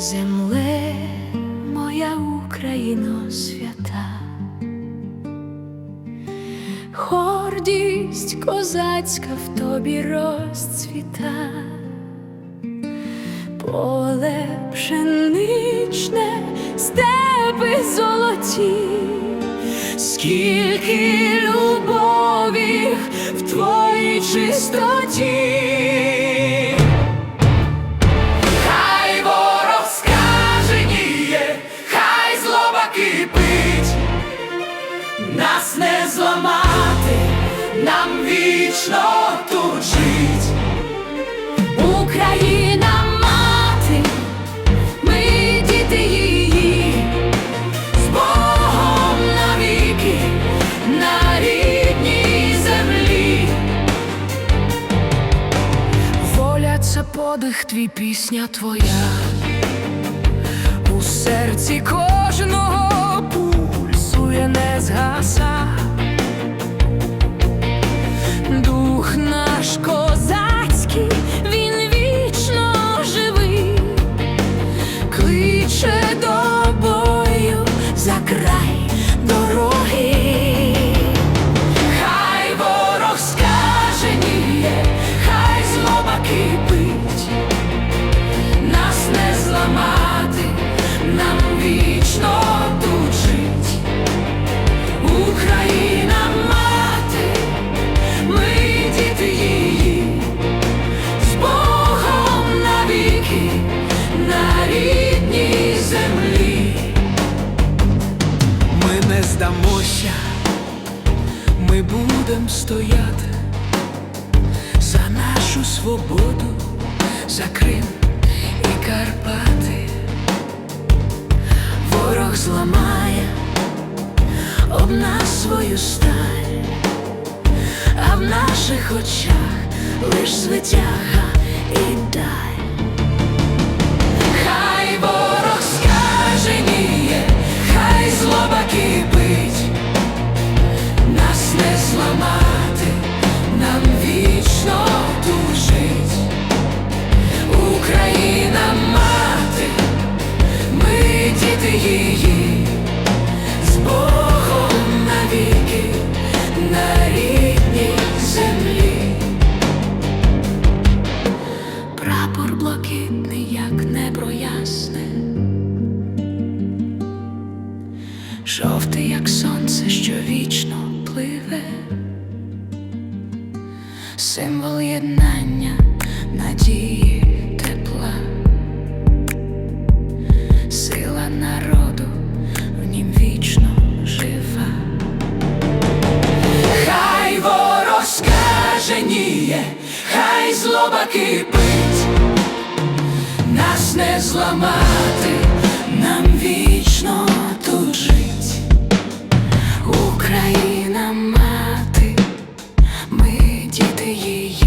Земле моя Україно свята, гордість козацька в тобі розцвіта, поле пшеничне, степи золоті, скільки любові в твоїй чистоті. Зламати, нам вічно тут жить. Україна мати, ми діти її, з Богом навіки на рідній землі. Воля це подих твій пісня твоя, у серці не ми будем стояти за нашу свободу, за Крим і Карпати. Ворог зламає об нас свою сталь, а в наших очах лиш звитяга її, з Богом навіки на рідній землі. Прапор блакитний, як небо ясне, жовтий, як сонце, що вічно пливе, символ єднання, надії, Кипить, нас не зламати, нам вічно тут жить, Україна мати, ми діти її.